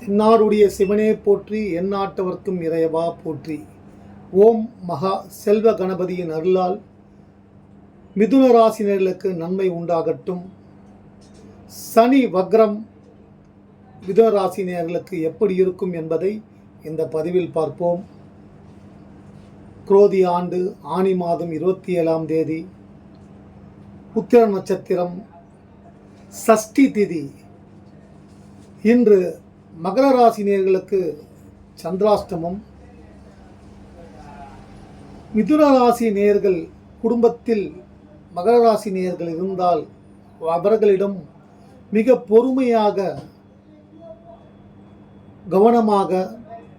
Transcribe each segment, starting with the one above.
தென்னாடுடைய சிவனே போற்றி எந்நாட்டவர்க்கும் இறையவா போற்றி. ஓம் மகா செல்வ கணபதியின் அருளால் மிதுன ராசினர்களுக்கு நன்மை உண்டாகட்டும். சனி வக்ரம் மிதுன ராசினியர்களுக்கு எப்படி இருக்கும் என்பதை இந்த பதிவில் பார்ப்போம். குரோதி ஆண்டு ஆனி மாதம் இருபத்தி ஏழாம் தேதி உத்திர நட்சத்திரம் சஷ்டி திதி. இன்று மகர ராசி நேயர்களுக்கு சந்திராஷ்டமம். மிதுன ராசி நேர்கள் குடும்பத்தில் மகர ராசி நேர்கள் இருந்தால் அவர்களிடம் மிக பொறுமையாக கவனமாக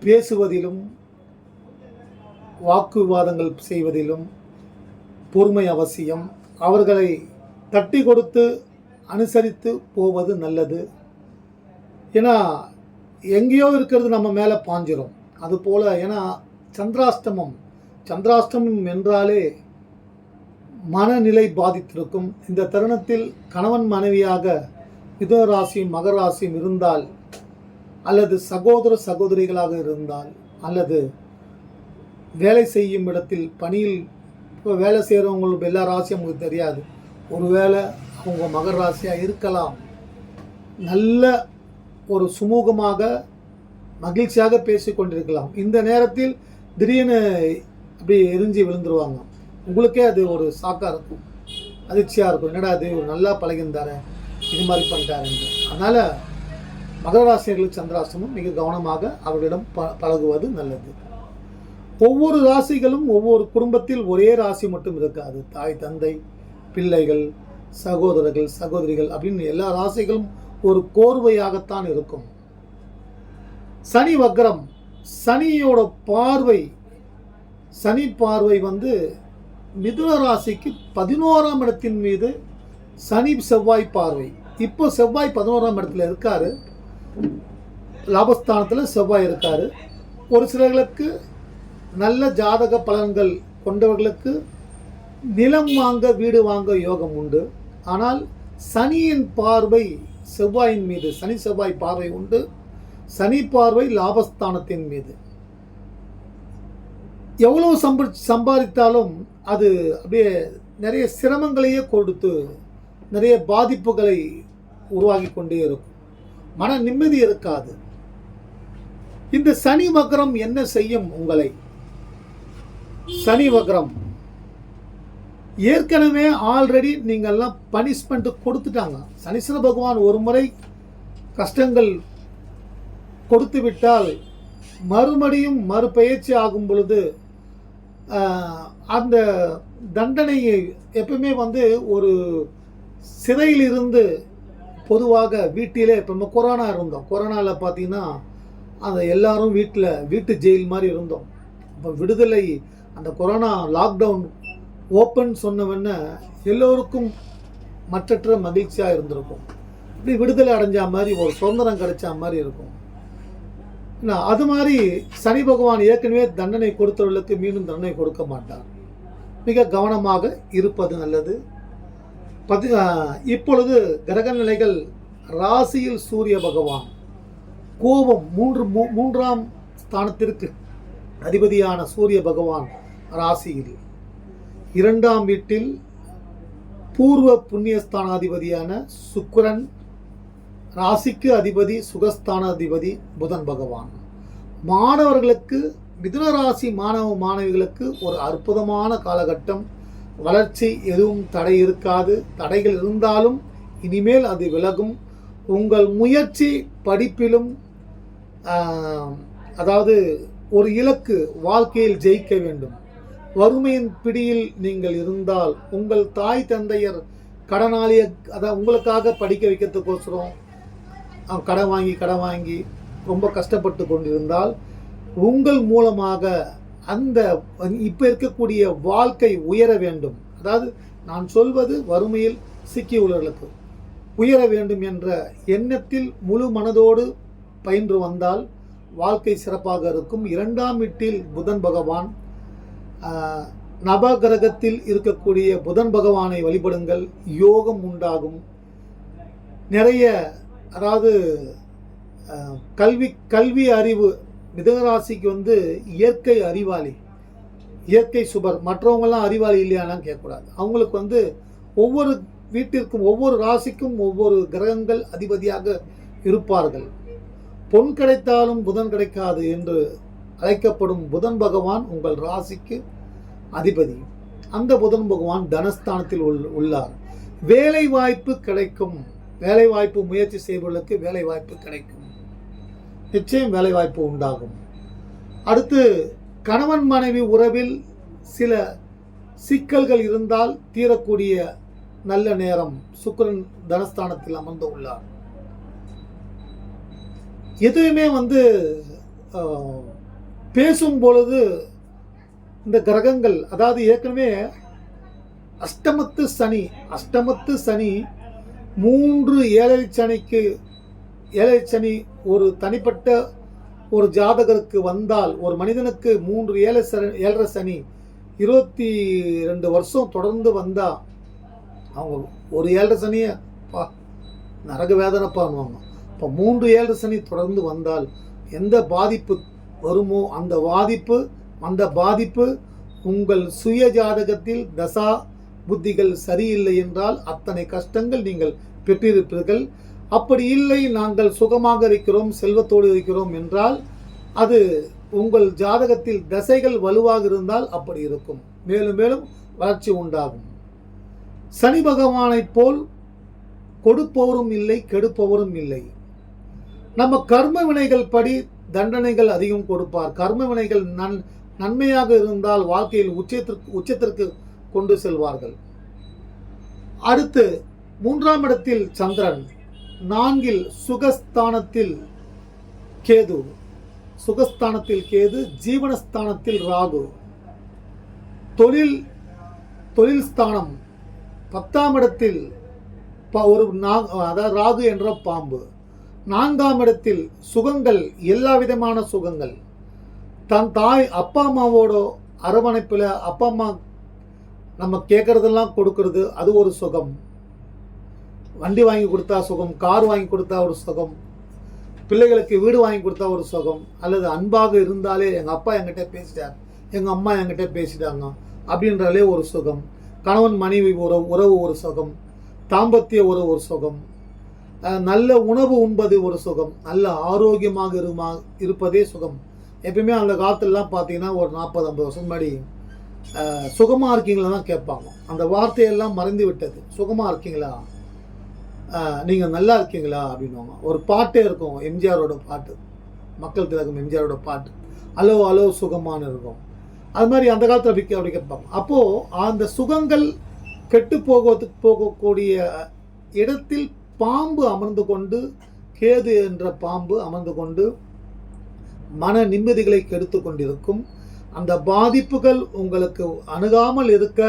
பேசுவதிலும் வாக்குவாதங்கள் செய்வதிலும் பொறுமை அவசியம். அவர்களை தட்டி கொடுத்து அனுசரித்து போவது நல்லது. ஏன்னா எங்கேயோ இருக்கிறது நம்ம மேலே பாஞ்சிரும். அதுபோல் ஏன்னா சந்திராஷ்டமம் சந்திராஷ்டமம் என்றாலே மனநிலை பாதித்திருக்கும். இந்த தருணத்தில் கணவன் மனைவியாக மிதுன ராசியும் மகர ராசியும் இருந்தால் அல்லது சகோதர சகோதரிகளாக இருந்தால் அல்லது வேலை செய்யும் இடத்தில் பணியில் இப்போ வேலை செய்கிறவங்களுக்கு எல்லா ராசியும் உங்களுக்கு தெரியாது. ஒருவேளை அவங்க மகர ராசியாக இருக்கலாம். நல்ல ஒரு சுமூகமாக மகிழ்ச்சியாக பேசி கொண்டிருக்கலாம் இந்த நேரத்தில் திடீர்னு அப்படி எரிஞ்சு விழுந்துருவாங்க. உங்களுக்கே அது ஒரு சாக்காக இருக்கும். அதிர்ச்சியாக இருக்கும். என்னடா அது ஒரு நல்லா பழகிருந்தாரு இது மாதிரி பண்ணிட்டாருன்னு அதனால் மகர ராசியர்களுக்கு சந்திராசிரமம் மிக கவனமாக அவர்களிடம் ப பழகுவது நல்லது. ஒவ்வொரு ராசிகளும் ஒவ்வொரு குடும்பத்தில் ஒரே ராசி மட்டும் இருக்காது. தாய் தந்தை பிள்ளைகள் சகோதரர்கள் சகோதரிகள் அப்படின்னு எல்லா ராசிகளும் ஒரு கோர்வையாகத்தான் இருக்கும். சனி வக்ரம் சனியோட பார்வை சனி பார்வை வந்து மிதுன ராசிக்கு பதினோராம் இடத்தின் மீது சனி செவ்வாய் பார்வை. இப்போ செவ்வாய் பதினோராம் இடத்துல இருக்கார். லாபஸ்தானத்தில் செவ்வாய் இருக்கார். ஒரு சிலர்களுக்கு நல்ல ஜாதக பலன்கள் கொண்டவர்களுக்கு நிலம் வாங்க வீடு வாங்க யோகம் உண்டு. ஆனால் சனியின் பார்வை செவ்வாயின் மீது சனி செவ்வாய் பார்வை உண்டு. சனி பார்வை லாபஸ்தானத்தின் மீது. எவ்வளவு சம்ப சம்பாதித்தாலும் அது அப்படியே நிறைய சிரமங்களையே கொடுத்து நிறைய பாதிப்புகளை உருவாகி கொண்டே இருக்கும். மன நிம்மதி இருக்காது. இந்த சனி வக்ரம் என்ன செய்யும் உங்களை? சனி வக்ரம். ஏற்கனவே ஆல்ரெடி நீங்கள்லாம் பனிஷ்மெண்ட் கொடுத்துட்டாங்க. சனீஸ்வர பகவான் ஒரு முறை கஷ்டங்கள் கொடுத்து விட்டால் மறுபடியும் மறுபெயர்ச்சி ஆகும் பொழுது அந்த தண்டனையை எப்பவுமே வந்து ஒரு சிறையிலிருந்து பொதுவாக வீட்டிலே இப்போ நம்ம கொரோனா இருந்தோம். கொரோனாவில் பார்த்தீங்கன்னா அந்த எல்லாரும் வீட்டில் வீட்டு ஜெயில் மாதிரி இருந்தோம். இப்போ விடுதலை அந்த கொரோனா லாக்டவுன் ஓப்பன் சொன்னவொன்னே எல்லோருக்கும் மற்றற்ற மகிழ்ச்சியாக இருந்திருக்கும். இப்படி விடுதலை அடைஞ்ச மாதிரி ஒரு சுதந்திரம் கிடைச்ச மாதிரி இருக்கும். என்ன, அது மாதிரி சனி பகவான் ஏற்கனவே தண்டனை கொடுத்தவர்களுக்கு மீண்டும் தண்டனை கொடுக்க மாட்டார். மிக கவனமாக இருப்பது நல்லது. பதி இப்பொழுது கிரக நிலைகள் ராசியில் சூரிய பகவான் கோபம் மூன்று மூ- மூன்றாம் ஸ்தானத்திற்கு அதிபதியான சூரிய பகவான் ராசியில். இரண்டாம் வீட்டில் பூர்வ புண்ணியஸ்தானாதிபதியான சுக்கரன் ராசிக்கு அதிபதி சுகஸ்தானாதிபதி புதன் பகவான். மாணவர்களுக்கு மிதுன ராசி மாணவ மாணவிகளுக்கு ஒரு அற்புதமான காலகட்டம். வளர்ச்சி எதுவும் தடை இருக்காது. தடைகள் இருந்தாலும் இனிமேல் அது விலகும். உங்கள் முயற்சி படிப்பிலும் அதாவது ஒரு இலக்கு வாழ்க்கையில் ஜெயிக்க வேண்டும். வறுமையின் பிடியில் நீங்கள் இருந்தால் உங்கள் தாய் தந்தையர் கடனாளிய அதான் உங்களுக்காக படிக்க வைக்கிறதுக்கோசரம் கடன் வாங்கி கடன் வாங்கி ரொம்ப கஷ்டப்பட்டு கொண்டிருந்தால் உங்கள் மூலமாக அந்த இப்போ இருக்கக்கூடிய வாழ்க்கை உயர வேண்டும். அதாவது நான் சொல்வது வறுமையில் சிக்கியுள்ளவர்களுக்கு உயர வேண்டும் என்ற எண்ணத்தில் முழு மனதோடு பயின்று வந்தால் வாழ்க்கை சிறப்பாக இருக்கும். இரண்டாம் வீட்டில் புதன் பகவான் நவகிரகத்தில் இருக்கக்கூடிய புதன் பகவானை வழிபடுங்கள் யோகம் உண்டாகும். நிறைய அதாவது கல்வி கல்வி அறிவு மிதகராசிக்கு வந்து இயற்கை அறிவாளி இயற்கை சுபர் மற்றவங்கெல்லாம் அறிவாளி இல்லையானு கேட்கக்கூடாது. அவங்களுக்கு வந்து ஒவ்வொரு வீட்டிற்கும் ஒவ்வொரு ராசிக்கும் ஒவ்வொரு கிரகங்கள் அதிபதியாக இருப்பார்கள். பொன் கிடைத்தாலும் புதன் கிடைக்காது என்று அழைக்கப்படும் புதன் பகவான் உங்கள் ராசிக்கு அதிபதி. அந்த புதன் பகவான் தனஸ்தானத்தில் உள்- உள்ளார். வேலை வாய்ப்பு கிடைக்கும். வேலை வாய்ப்பு முயற்சி செய்பவர்களுக்கு வேலை வாய்ப்பு கிடைக்கும். நிச்சயம் வேலை வாய்ப்பு உண்டாகும். அடுத்து கணவன் மனைவி உறவில் சில சிக்கல்கள் இருந்தால் தீரக்கூடிய நல்ல நேரம் சுக்கரன் தனஸ்தானத்தில் அமர்ந்து உள்ளார். எதுவுமே வந்து பேசும் பொழுது இந்த கிரகங்கள் அதாவது ஏற்கனவே அஷ்டமத்து சனி அஷ்டமத்து சனி மூன்று ஏழை சனிக்கு ஏழை சனி ஒரு தனிப்பட்ட ஒரு ஜாதகருக்கு வந்தால் ஒரு மனிதனுக்கு மூன்று ஏழை சனி ஏழரை சனி இருபத்தி ரெண்டு வருஷம் தொடர்ந்து வந்தால் அவங்க ஒரு ஏழரை சனியை பா நரக வேதனை பண்ணுவாங்க இப்போ மூன்று ஏழரை சனி தொடர்ந்து வந்தால் எந்த பாதிப்பு வருமோ? அந்த பாதிப்பு அந்த பாதிப்பு உங்கள் சுய ஜாதகத்தில் தசா புத்திகள் சரியில்லை என்றால் அத்தனை கஷ்டங்கள் நீங்கள் பெற்றிருப்பீர்கள். அப்படி இல்லை நாங்கள் சுகமாக இருக்கிறோம் செல்வத்தோடு இருக்கிறோம் என்றால் அது உங்கள் ஜாதகத்தில் தசைகள் வலுவாக இருந்தால் அப்படி இருக்கும். மேலும் மேலும் வளர்ச்சி உண்டாகும். சனி பகவானைப் போல் கொடுப்பவரும் இல்லை கெடுப்பவரும் இல்லை. நம்ம கர்ம வினைகள் படி தண்டனைகள் அதிகம் கொடுப்பார். கர்ம வினைகள் நன் நன்மையாக இருந்தால் வாழ்க்கையில் உச்சத்திற்கு உச்சத்திற்கு கொண்டு செல்வார்கள். அடுத்து மூன்றாம் இடத்தில் சந்திரன் நான்கில் சுகஸ்தானத்தில் கேது. சுகஸ்தானத்தில் கேது ஜீவனஸ்தானத்தில் ராகு. தொழில் தொழில் ஸ்தானம் பத்தாம் இடத்தில் ஒரு நாக அதாவது ராகு என்ற பாம்பு. நான்காம் இடத்தில் சுகங்கள் எல்லா விதமான சுகங்கள். தன் தாய் அப்பா அம்மாவோட அரவணைப்பில் அப்பா அம்மா நம்ம கேட்குறதெல்லாம் கொடுக்கறது அது ஒரு சுகம். வண்டி வாங்கி கொடுத்தா சுகம் கார் வாங்கி கொடுத்தா ஒரு சுகம் பிள்ளைகளுக்கு வீடு வாங்கி கொடுத்தா ஒரு சுகம் அல்லது அன்பாக இருந்தாலே எங்கள் அப்பா என்கிட்ட பேசிட்டார் எங்கள் அம்மா என்கிட்ட பேசிட்டாங்க அப்படின்றாலே ஒரு சுகம். கணவன் மனைவி உறவு உறவு ஒரு சுகம். தாம்பத்திய உறவு ஒரு சுகம். நல்ல உணவு உண்பது ஒரு சுகம். நல்ல ஆரோக்கியமாக இருமா இருப்பதே சுகம். எப்பயுமே அந்த காலத்துலலாம் பார்த்தீங்கன்னா ஒரு நாற்பது ஐம்பது வருஷம் முன்னாடி சுகமாக இருக்கீங்களா தான் கேட்பாங்க. அந்த வார்த்தையெல்லாம் மறைந்து விட்டது. சுகமாக இருக்கீங்களா? நீங்கள் நல்லா இருக்கீங்களா? அப்படின்வாங்க ஒரு பாட்டே இருக்கும். எம்ஜிஆரோட பாட்டு. மக்கள் திலகம் எம்ஜிஆரோட பாட்டு. அலோ அலோ சுகமானு இருக்கும். அது மாதிரி அந்த காலத்தில் அப்படி அப்படி கேட்பாங்க. அப்போது அந்த சுகங்கள் கெட்டு போகிறதுக்கு போகக்கூடிய இடத்தில் பாம்பு அமர்ந்து கொண்டு கேது என்ற பாம்பு அமர்ந்து கொண்டு மன நிம்மதிகளை கெடுத்து கொண்டிருக்கும். அந்த பாதிப்புகள் உங்களுக்கு அணுகாமல் இருக்க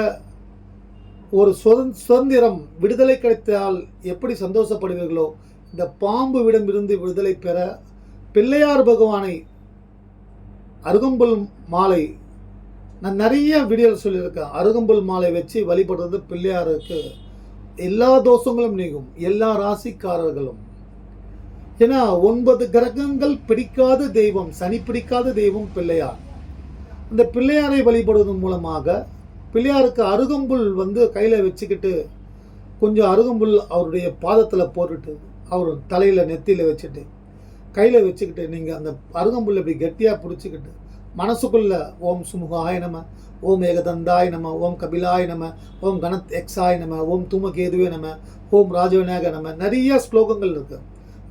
ஒரு சுதந் சுதந்திரம் விடுதலை கிடைத்தால் எப்படி சந்தோஷப்படுவீர்களோ இந்த பாம்பு விடமிருந்து விடுதலை பெற பிள்ளையார் பகவானை அருகம்புல் மாலை நான் நிறைய வீடியோ சொல்லியிருக்கேன். அருகம்புல் மாலை வச்சு வழிபடுறது பிள்ளையாருக்கு எல்லா தோஷங்களும் நீங்கும். எல்லா ராசிக்காரர்களும். ஏன்னா ஒன்பது கிரகங்கள் பிடிக்காத தெய்வம் சனி பிடிக்காத தெய்வம் பிள்ளையார். அந்த பிள்ளையாரை வழிபடுவதன் மூலமாக பிள்ளையாருக்கு அருகம்புல் வந்து கையில் வச்சுக்கிட்டு கொஞ்சம் அருகம்புல் அவருடைய பாதத்தில் போட்டுட்டு அவர் தலையில் நெத்தியில் வச்சுட்டு கையில் வச்சுக்கிட்டு நீங்கள் அந்த அருகம்புல் இப்படி கெட்டியாக பிடிச்சிக்கிட்டு மனசுக்குள்ள ஓம் சுமுகாய நம ஓம் ஏகதந்தாய் நம ஓம் கபிலாய நம ஓம் கணத் எக்ஸாய் நம ஓம் தூமகேதுவே நம ஓம் ராஜவிநாயக நம. நிறைய ஸ்லோகங்கள் இருக்கு.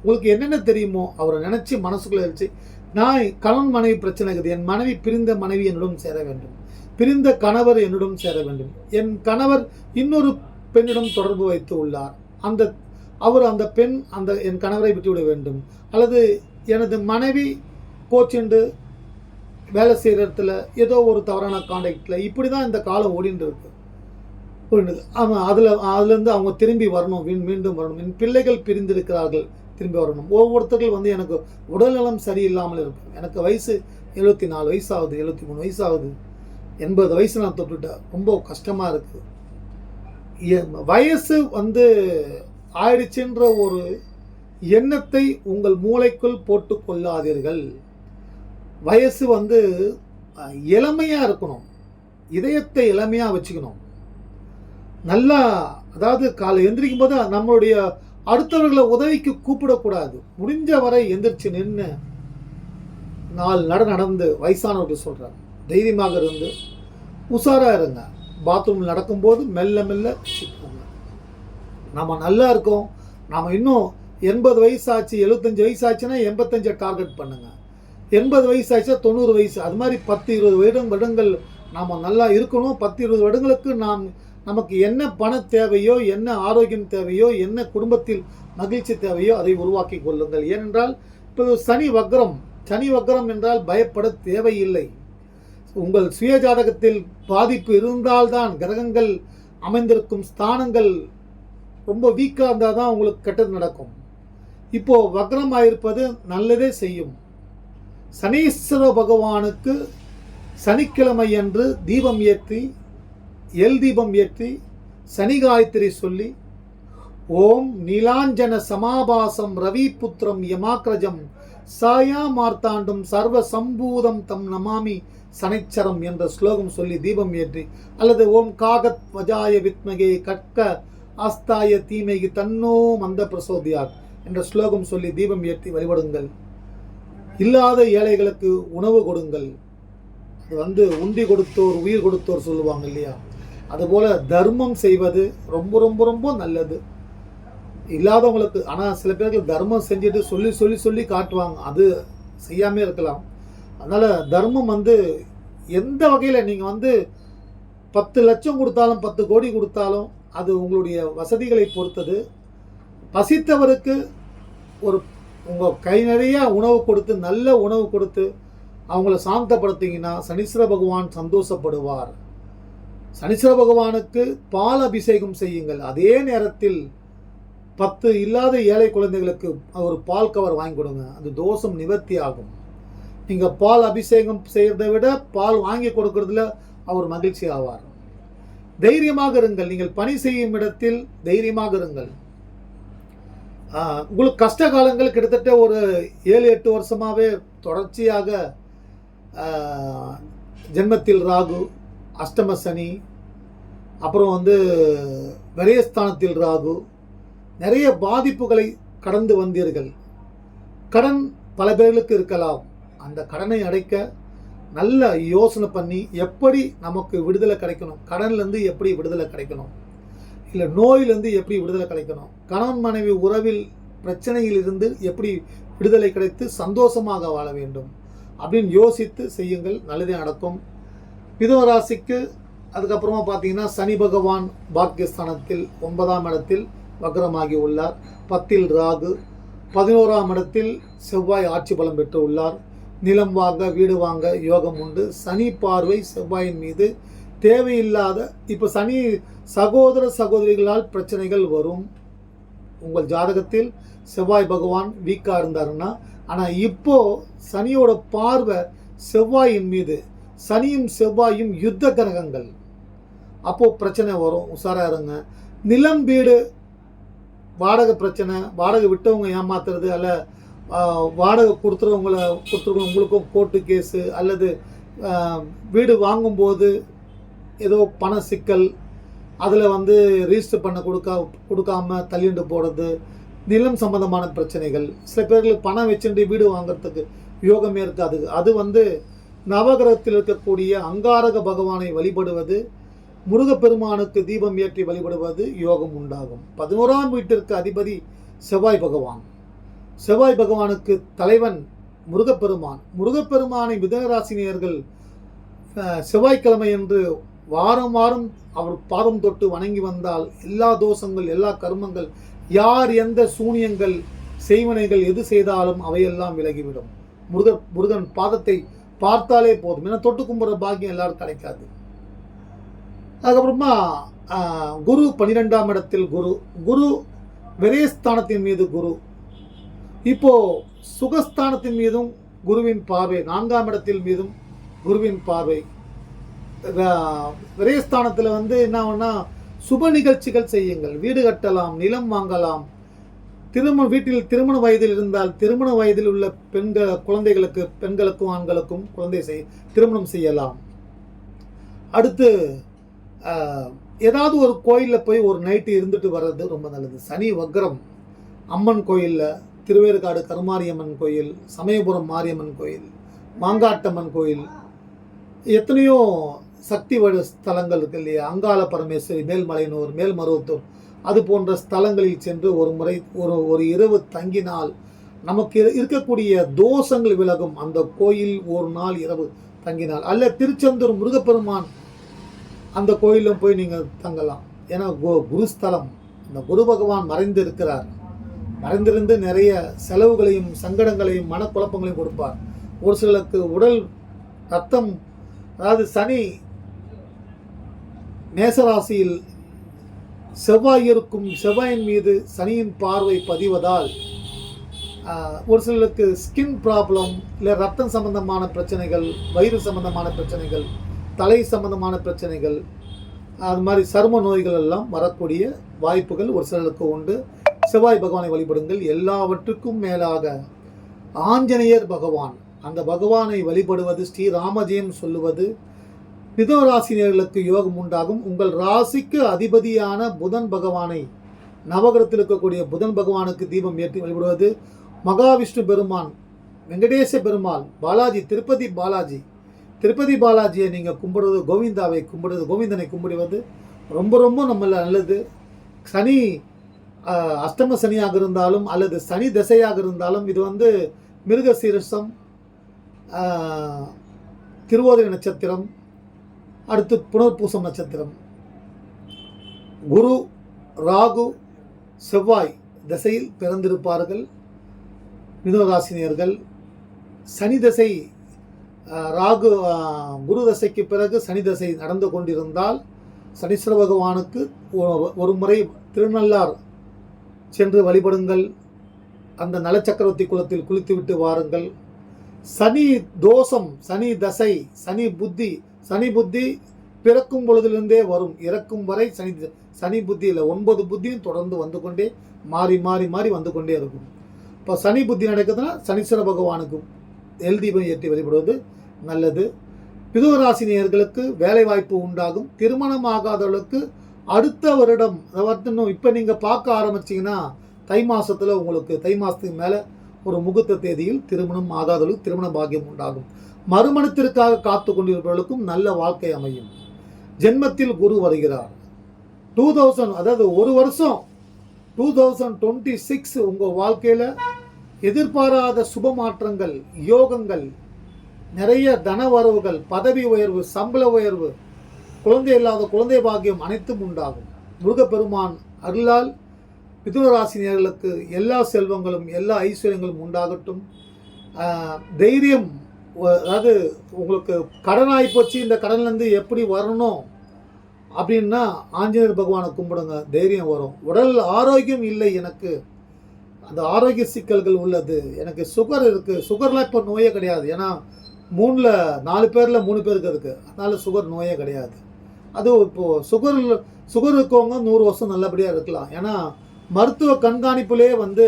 உங்களுக்கு என்னென்ன தெரியுமோ அவரை நினைச்சு மனசுக்குள்ள வச்சு நான் கணவன் மனைவி பிரச்சனை இருக்குது என் மனைவி பிரிந்த மனைவி என்னுடன் சேர வேண்டும். பிரிந்த கணவர் என்னுடன் சேர வேண்டும். என் கணவர் இன்னொரு பெண்ணிடம் தொடர்பு வைத்து உள்ளார். அந்த அவர் அந்த பெண் அந்த என் கணவரை விட்டுவிட வேண்டும். அல்லது எனது மனைவி கோச்சென்று வேலை செய்கிற இடத்துல ஏதோ ஒரு தவறான காண்டாக்டில் இப்படி தான் இந்த காலம் ஓடிட்டு இருக்கு ஆமாம் அதில் அதுலேருந்து அவங்க திரும்பி வரணும் மீன் மீண்டும் வரணும். என் பிள்ளைகள் பிரிந்திருக்கிறார்கள் திரும்பி வரணும். ஒவ்வொருத்தர்கள் வந்து எனக்கு உடல்நலம் சரியில்லாமல் இருக்கும் எனக்கு வயசு எழுபத்தி நாலு வயசாகுது எழுபத்தி மூணு வயசாகுது. எண்பது வயசு நான் தொட்டுட்டேன். ரொம்ப கஷ்டமாக இருக்குது வயசு வந்து ஆயிடுச்சுன்ற ஒரு எண்ணத்தை உங்கள் மூளைக்குள் போட்டு கொள்ளாதீர்கள். வயசு வந்து இளமையாக இருக்கணும். இதயத்தை இளமையாக வச்சுக்கணும். நல்லா அதாவது காலை எந்திரிக்கும் போது நம்மளுடைய அடுத்தவர்களை உதவிக்கு கூப்பிடக்கூடாது. முடிஞ்ச வரை எந்திரிச்சு நின்று நாலு நட நடந்து வயசானவர்கள் சொல்கிறாங்க தைரியமாக இருந்து உஷாராக இருங்க. பாத்ரூம் நடக்கும்போது மெல்ல மெல்ல வச்சுக்கோங்க நம்ம நல்லா இருக்கோம். நாம் இன்னும் எண்பது வயசாச்சு எழுபத்தஞ்சு வயசாச்சுன்னா எண்பத்தஞ்சை டார்கெட் பண்ணுங்க. எண்பது வயசு ஆச்சா தொண்ணூறு வயசு. அது மாதிரி பத்து இருபது வருடம் வருடங்கள் நாம் நல்லா இருக்கணும். பத்து இருபது வருடங்களுக்கு நாம் நமக்கு என்ன பண தேவையோ என்ன ஆரோக்கியம் தேவையோ என்ன குடும்பத்தில் மகிழ்ச்சி தேவையோ அதை உருவாக்கி கொள்ளுங்கள். ஏனென்றால் இப்போது சனி வக்ரம் சனி வக்ரம் என்றால் பயப்பட தேவையில்லை. உங்கள் சுய ஜாதகத்தில் பாதிப்பு இருந்தால்தான் கிரகங்கள் அமைந்திருக்கும் ஸ்தானங்கள் ரொம்ப வீக்காக இருந்தால் தான் உங்களுக்கு கெட்டது நடக்கும். இப்போது வக்ரம் ஆயிருப்பது நல்லதே செய்யும். சனீஸ்வர பகவானுக்கு சனிக்கிழமை அன்று தீபம் ஏற்றி எல் தீபம் ஏற்றி சனி காயத்ரி சொல்லி ஓம் நீலாஞ்சன சமாபாசம் ரவிபுத்திரம் யமாக்ரஜம் சாயா மார்த்தாண்டும் சர்வ சம்பூதம் தம் நமாமி சனைச்சரம் என்ற ஸ்லோகம் சொல்லி தீபம் ஏற்றி அல்லது ஓம் காகத் வஜாய வித்மகே கட்க ஆஸ்தாய தீமைக்கு தன்னோ மந்த பிரசோதியார் என்ற ஸ்லோகம் சொல்லி தீபம் ஏற்றி வழிபடுங்கள். இல்லாத ஏழைகளுக்கு உணவு கொடுங்கள். அது வந்து உண்டி கொடுத்தோர் உயிர் கொடுத்தோர் சொல்லுவாங்க இல்லையா? அதுபோல் தர்மம் செய்வது ரொம்ப ரொம்ப ரொம்ப நல்லது. இல்லாதவங்களுக்கு ஆனால் சில பேருக்கு தர்மம் செஞ்சுட்டு சொல்லி சொல்லி சொல்லி காட்டுவாங்க. அது செய்யாமே இருக்கலாம். அதனால் தர்மம் வந்து எந்த வகையில் நீங்கள் வந்து பத்து லட்சம் கொடுத்தாலும் பத்து கோடி கொடுத்தாலும் அது உங்களுடைய வசதிகளை பொறுத்தது. பசித்தவருக்கு ஒரு உங்கள் கை நிறைய உணவு கொடுத்து நல்ல உணவு கொடுத்து அவங்கள சாந்தப்படுத்திங்கன்னா சனீஸ்வர பகவான் சந்தோஷப்படுவார். சனீஸ்வர பகவானுக்கு பால் அபிஷேகம் செய்யுங்கள். அதே நேரத்தில் பத்து இல்லாத ஏழை குழந்தைகளுக்கு ஒரு பால் கவர் வாங்கி கொடுங்க. அந்த தோஷம் நிவர்த்தி ஆகும். நீங்கள் பால் அபிஷேகம் செய்கிறதை விட பால் வாங்கி கொடுக்கறதுல அவர் மகிழ்ச்சி ஆவார். தைரியமாக இருங்கள். நீங்கள் பணி செய்யும் இடத்தில் தைரியமாக இருங்கள். உங்களுக்கு கஷ்ட காலங்கள் கிட்டத்தட்ட ஒரு ஏழு எட்டு வருஷமாகவே தொடர்ச்சியாக ஜென்மத்தில் ராகு அஷ்டம சனி அப்புறம் வந்து விரயஸ்தானத்தில் ராகு நிறைய பாதிப்புகளை கடந்து வந்தீர்கள். கடன் பல பேர்களுக்கு இருக்கலாம். அந்த கடனை அடைக்க நல்ல யோசனை பண்ணி எப்படி நமக்கு விடுதலை கிடைக்கணும்? கடன்லேருந்து எப்படி விடுதலை கிடைக்கணும்? இல்லை நோயிலிருந்து எப்படி விடுதலை கிடைக்கணும்? கணவன் மனைவி உறவில் பிரச்சனையில் இருந்து எப்படி விடுதலை கிடைத்து சந்தோஷமாக வாழ வேண்டும்? அப்படின்னு யோசித்து செய்யுங்கள். நல்லதே நடக்கும். மிதுன ராசிக்கு அதுக்கப்புறமா பார்த்தீங்கன்னா சனி பகவான் பாக்கியஸ்தானத்தில் ஒன்பதாம் இடத்தில் வக்ரமாகி உள்ளார். பத்தில் ராகு. பதினோராம் இடத்தில் செவ்வாய் ஆட்சி பலம் பெற்று உள்ளார். நிலம் வாங்க வீடு வாங்க யோகம் உண்டு. சனி பார்வை செவ்வாயின் மீது தேவையில்லாத இப்போ சனி சகோதர சகோதரிகளால் பிரச்சனைகள் வரும். உங்கள் ஜாதகத்தில் செவ்வாய் பகவான் வீக்காக இருந்தாருன்னா ஆனால் இப்போது சனியோட பார்வை செவ்வாயின் மீது சனியும் செவ்வாயும் யுத்த கிரகங்கள். அப்போது பிரச்சனை வரும். உஷாராக இருங்க. நிலம் வீடு வாடகை பிரச்சனை வாடகை விட்டவங்க ஏமாத்துறது அல்ல வாடகை கொடுத்துறவங்கள கொடுத்துருக்கவங்களுக்கும் கோர்ட்டு கேஸு அல்லது வீடு வாங்கும்போது ஏதோ பண சிக்கல் அதில் வந்து ரிஜிஸ்டர் பண்ண கொடுக்கா கொடுக்காம தள்ளிண்டு போகிறது நிலம் சம்பந்தமான பிரச்சனைகள். சில பேர்களுக்கு பணம் வச்சுட்டு வீடு வாங்குறதுக்கு யோகமே இருக்காது. அது வந்து நவகிரகத்தில் இருக்கக்கூடிய அங்காரக பகவானை வழிபடுவது முருகப்பெருமானுக்கு தீபம் ஏற்றி வழிபடுவது யோகம் உண்டாகும். பதினோராம் வீட்டிற்கு அதிபதி செவ்வாய் பகவான். செவ்வாய் பகவானுக்கு தலைவன் முருகப்பெருமான். முருகப்பெருமானை மிதனராசினியர்கள் செவ்வாய்க்கிழமை என்று வாரம் வாரம் அவர் பாதம் தொட்டு வணங்கி வந்தால் எல்லா தோஷங்கள் எல்லா கர்மங்கள் யார் எந்த சூனியங்கள் செய்வனைகள் எது செய்தாலும் அவையெல்லாம் விலகிவிடும். முருக முருகன் பாதத்தை பார்த்தாலே போதும். ஏன்னா தொட்டு கும்புற பாக்கியம் எல்லாரும் கிடைக்காது. அதுக்கப்புறமா குரு பன்னிரெண்டாம் இடத்தில் குரு. குரு விரயஸ்தானத்தின் மீது குரு. இப்போ சுகஸ்தானத்தின் மீதும் குருவின் பார்வை நான்காம் இடத்தில் மீதும் குருவின் பார்வை. விரயஸ்தானத்தில் வந்து என்ன ஒன்றா சுப நிகழ்ச்சிகள் செய்யுங்கள். வீடு கட்டலாம் நிலம் வாங்கலாம். திருமண வீட்டில் திருமண வயதில் இருந்தால் திருமண வயதில் உள்ள பெண்கள் குழந்தைகளுக்கு பெண்களுக்கும் ஆண்களுக்கும் குழந்தை செய் திருமணம் செய்யலாம். அடுத்து ஏதாவது ஒரு கோயிலில் போய் ஒரு நைட்டு இருந்துட்டு வர்றது ரொம்ப நல்லது. சனி வக்ரம் அம்மன் கோயிலில் திருவேற்காடு கருமாரியம்மன் கோயில் சமயபுரம் மாரியம்மன் கோயில் மாங்காட்டம்மன் கோயில் எத்தனையோ சக்தி வழி ஸ்தலங்கள் இருக்கு இல்லையா? அங்காள பரமேஸ்வரி மேல்மலையனூர் மேல்மருவத்தூர். அது போன்ற ஸ்தலங்களில் சென்று ஒரு முறை ஒரு ஒரு இரவு தங்கினால் நமக்கு இருக்கக்கூடிய தோஷங்கள் விலகும். அந்த கோயில் ஒரு நாள் இரவு தங்கினால். அல்ல திருச்செந்தூர் முருகப்பெருமான் அந்த கோயிலும் போய் நீங்கள் தங்கலாம். ஏன்னா கு- குருஸ்தலம். அந்த குரு பகவான் மறைந்து இருக்கிறார் மறைந்திருந்து நிறைய செலவுகளையும் சங்கடங்களையும் மனக்குழப்பங்களையும் கொடுப்பார். ஒரு சிலருக்கு உடல் ரத்தம் அதாவது சனி மேசராசியில் செவ்வாய் இருக்கும் செவ்வாயின் மீது சனியின் பார்வை பதிவதால் ஒரு சிலருக்கு ஸ்கின் ப்ராப்ளம் இல்லை ரத்தம் சம்பந்தமான பிரச்சனைகள் வயிறு சம்பந்தமான பிரச்சனைகள் தலை சம்பந்தமான பிரச்சனைகள் அது மாதிரி சரும நோய்கள் எல்லாம் வரக்கூடிய வாய்ப்புகள் ஒரு சிலருக்கு உண்டு. செவ்வாய் பகவானை வழிபடுங்கள். எல்லாவற்றுக்கும் மேலாக ஆஞ்சநேயர் பகவான் அந்த பகவானை வழிபடுவது ஸ்ரீராமஜெயம் சொல்லுவது மிதராசினியர்களுக்கு யோகம் உண்டாகும். உங்கள் ராசிக்கு அதிபதியான புதன் பகவானை நவகிரகத்தில் இருக்கக்கூடிய புதன் பகவானுக்கு தீபம் ஏற்றி வழிபடுவது. மகாவிஷ்ணு பெருமான் வெங்கடேச பெருமாள் பாலாஜி திருப்பதி பாலாஜி. திருப்பதி பாலாஜியை நீங்கள் கும்பிடுவது கோவிந்தாவை கும்பிடுவது கோவிந்தனை கும்பிடுவது ரொம்ப ரொம்ப நம்மள நல்லது. சனி அஷ்டம சனியாக இருந்தாலும் அல்லது சனி திசையாக இருந்தாலும் இது வந்து மிருக சீரசம் ஆஹ், திருவோதய நட்சத்திரம் அடுத்து புனர்பூசம் நட்சத்திரம். குரு ராகு செவ்வாய் திசையில் பிறந்திருப்பார்கள். மிதுனராசினியர்கள். சனி தசை ராகு குரு தசைக்கு பிறகு சனி தசை நடந்து கொண்டிருந்தால் சனீஸ்வர பகவானுக்கு ஒ- ஒரு முறை திருநள்ளார் சென்று வழிபடுங்கள். அந்த நலச்சக்கரவர்த்தி குளத்தில் குளித்துவிட்டு வாருங்கள். சனி தோஷம் சனி தசை சனி புத்தி சனி புத்தி பிறக்கும் பொழுதிலிருந்தே வரும். இறக்கும் வரை சனி சனி புத்தியில் ஒன்பது புத்தியும் தொடர்ந்து வந்து கொண்டே மாறி மாறி மாறி வந்து கொண்டே இருக்கும். இப்போ சனி புத்தி நடக்குதுன்னா சனீஸ்வர பகவானுக்கு எல்தீபம் ஏற்றி வழிபடுவது நல்லது. பிதுவராசினியர்களுக்கு வேலை வாய்ப்பு உண்டாகும். திருமணம் ஆகாதவர்களுக்கு அடுத்த வருடம் அதாவது இன்னும் இப்போ நீங்கள் பார்க்க ஆரம்பிச்சிங்கன்னா தை மாதத்தில் உங்களுக்கு தை மாதத்துக்கு மேலே ஒரு முகூர்த்த தேதியில் திருமணம் ஆகாதவர்களுக்கு திருமண பாக்கியம் உண்டாகும். மறுமணத்திற்காக காத்து கொண்டிருப்பவர்களுக்கும் நல்ல வாழ்க்கை அமையும். ஜென்மத்தில் குரு வருகிறார். டூ தௌசண்ட் அதாவது ஒரு வருஷம் டூ தௌசண்ட் டுவெண்ட்டி சிக்ஸ் உங்கள் வாழ்க்கையில் எதிர்பாராத சுப மாற்றங்கள் யோகங்கள் நிறைய தன வரவுகள் பதவி உயர்வு சம்பள உயர்வு குழந்தை இல்லாத குழந்தை பாக்கியம் அனைத்தும் உண்டாகும். முருகப்பெருமான் அருளால் மிதுனராசினியர்களுக்கு எல்லா செல்வங்களும் எல்லா ஐஸ்வர்யங்களும் உண்டாகட்டும். தைரியம் அதாவது உங்களுக்கு கடன் ஆகிப்போச்சு இந்த கடன்லேருந்து எப்படி வரணும் அப்படின்னா ஆஞ்சநேயர் பகவானை கும்பிடுங்க தைரியம் வரும். உடல் ஆரோக்கியம் இல்லை எனக்கு. அந்த ஆரோக்கிய சிக்கல்கள் உள்ளது. எனக்கு சுகர் இருக்குது சுகர்லாம் இப்போ நோயே கிடையாது. ஏன்னா மூணில் நாலு பேரில் மூணு பேருக்கு இருக்குது அதனால் சுகர் நோயே கிடையாது. அது இப்போது சுகர் சுகர் இருக்கவங்க நூறு வருஷம் நல்லபடியாக இருக்கலாம். ஏன்னா மருத்துவ கண்காணிப்புலேயே வந்து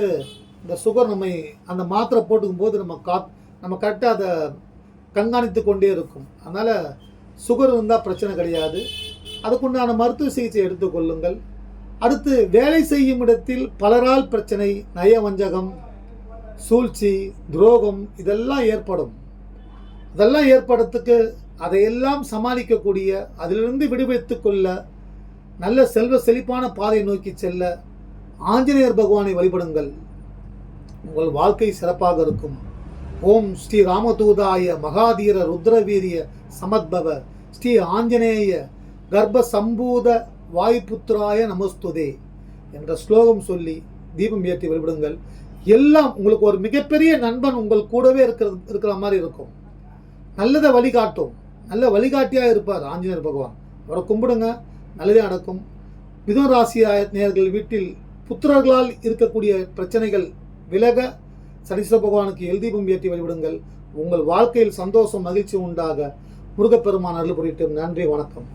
இந்த சுகர் நம்மை அந்த மாத்திரை போட்டுக்கும் போது நம்ம காத் நம்ம கரெக்டாக அதை கண்காணித்து கொண்டே இருக்கும். அதனால் சுகர் இருந்தால் பிரச்சனை கிடையாது. அதுக்குண்டான மருத்துவ சிகிச்சை எடுத்துக்கொள்ளுங்கள் அடுத்து வேலை செய்யும் இடத்தில் பலரால் பிரச்சனை நயவஞ்சகம் சூழ்ச்சி துரோகம் இதெல்லாம் ஏற்படும். இதெல்லாம் ஏற்படுறதுக்கு அதையெல்லாம் சமாளிக்கக்கூடிய அதிலிருந்து விடுவித்து கொள்ள நல்ல செல்வ செழிப்பான பாதை நோக்கி செல்ல ஆஞ்சநேயர் பகவானை வழிபடுங்கள். உங்கள் வாழ்க்கை சிறப்பாக இருக்கும். ஓம் ஸ்ரீ ராமதூதாய மகாதீர ருத்ரவீரிய சமத்பவ. ஸ்ரீ ஆஞ்சநேய கர்ப்ப சம்பூத வாயுபுத்திராய நமஸ்துதே என்ற ஸ்லோகம் சொல்லி தீபம் ஏற்றி வழிபடுங்கள். எல்லாம் உங்களுக்கு ஒரு மிகப்பெரிய நண்பன் உங்கள் கூடவே இருக்கிறது இருக்கிற மாதிரி இருக்கும். நல்லதை வழிகாட்டும். நல்ல வழிகாட்டியாக இருப்பார் ஆஞ்சநேயர் பகவான். அவரை கும்பிடுங்க. நல்லதே நடக்கும். மிதுன ராசி நேர்கள் வீட்டில் புத்திரர்களால் இருக்கக்கூடிய பிரச்சனைகள் விலக சனீஸ்வர பகவானுக்கு எல்தீபம் ஏற்றி வழிபடுங்கள். உங்கள் வாழ்க்கையில் சந்தோஷம் மகிழ்ச்சி உண்டாக. முருகப்பெருமான் அருள் புரியிட்டு நன்றி வணக்கம்.